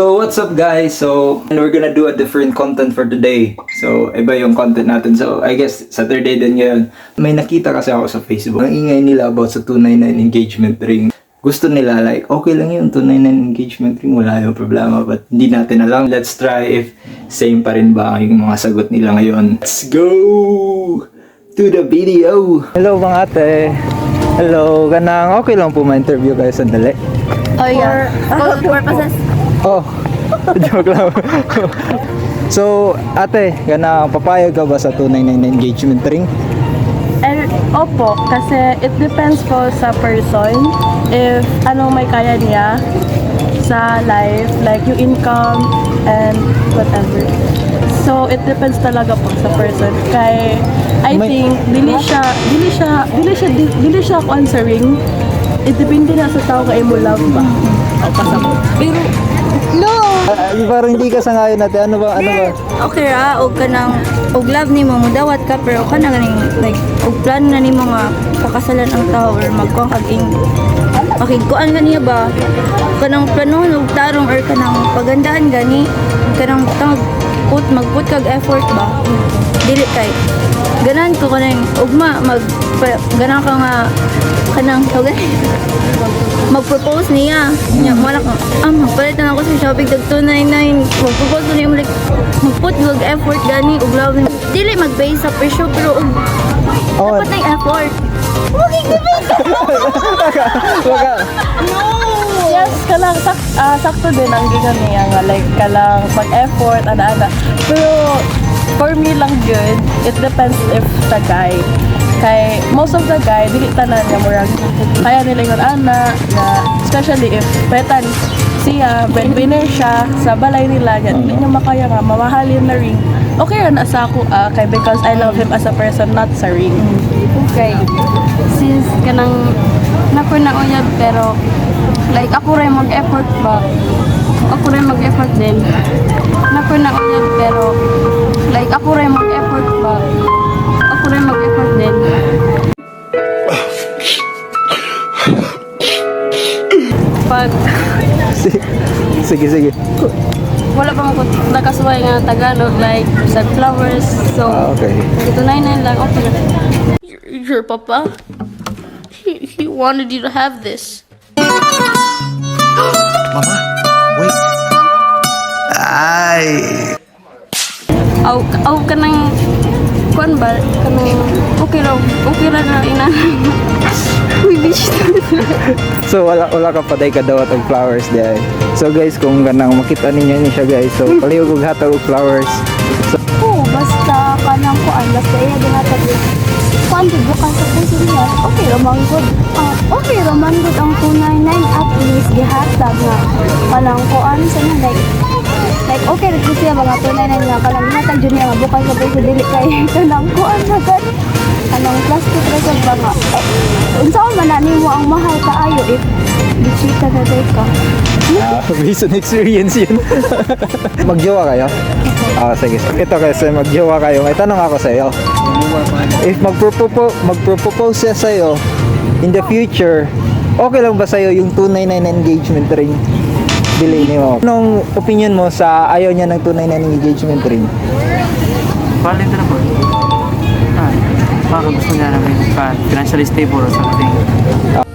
So, what's up guys? So, and we're gonna do a different content for today. So, iba yung content natin. So, I guess Saturday din ngayon. May nakita kasi ako sa Facebook. Ang ingay nila about sa 299 engagement ring. Gusto nila like, okay lang yun, 299 engagement ring, wala yung problema. But hindi natin alam. Let's try if same pa rin ba yung mga sagot nila ngayon. Let's go to the video! Hello mga ate! Hello, ganang okay lang po ma-interview kayo sandali. Oh, yeah. For purposes. Oh, joke lang. so, ate, gana papayag ka ba sa 299 engagement ring? And, opo, kasi it depends po sa person. If ano may kaya niya sa life, like yung income and whatever. So, it depends talaga po sa person. Kay, I May- think, dili siya, dili siya, dili siya, dili siya answering. It depende na sa tao kay mo love ba. O kasama. Pero, parang hindi ka sangayon natin. Ano ba? Ano ba? okay ra og kanang og love nimo mo dawat ka pero kana ganing like og plan na nimo nga pakasalan ang tao or magkuha kag ing makigkuan ganiya ba kanang planon og tarong or kanang pagandaan gani kanang tawag put magput kag effort ba dili kay ganan ko kanang ugma mag ganan ka nga kanang tawag mag-propose niya. Niya, wala ko, ah, na Shopee, tag 299. Mag-propose ko niya, like, mag-put mag effort gani, ug love. Dili mag-base sa presyo, pero ug, Oh, dapat na yung effort. waka. Yes, kalang sak ah, sakto din ang gingan niya nga like kalang pag-effort ana-ana. Pero for me lang good, it depends if the guy. Kay most of the guy dili tanan nga murag kaya yung ana na especially if petan siya, breadwinner siya sa balay nila yan, hindi niya makaya nga mamahalin na ring. Okay ra na sa ako ah, kay because I love him as a person not sa ring. Okay. Since kanang nako na uyab pero like ako rin mag-effort ba? Ako rin mag-effort din. Nako na uyab pero like ako rin mag-effort ba? Sige, sige. Wala pa mo nakasuway nga Tagalog like sunflowers. So, Ah, okay. ito na yun lang. Okay na. Your papa? He, he wanted you to have this. Mama, wait. Ay, Aw, aw ka nang kuan ba? Kanang okay raw. Okay ra na ina. Uy, bitch. So, wala, wala ka paday ka daw og flowers diay. So, guys, kung ganang makita ninyo ni siya, guys. So, palihog og hatag og flowers. Oo, basta kanang kuan, basta iya dinatag kuan di bukas sa puso niya. Okay, ramang good. Ah, okay, ramang good ang 299 at least gihatag nga kanang kuan sa niya like okay rin siya mga 299 nga kanang hatag jud niya nga bukas sa dili kay kanang kuan na gan kanang plastic ra sa ba nga. Eh, unsa man na nimo ang mahal kaayo if bisita na day ka. Ah, based on experience yun. magjowa kayo? Ah, sige. Ito kasi magjowa kayo. May tanong ako sa iyo. If magpropose magpropose siya sa iyo in the future, okay lang ba sa iyo yung 299 engagement ring? Bili mo. Anong opinion mo sa ayaw niya ng 299 engagement ring? Valid na po. Ah, baka gusto niya namin pa financially stable or something.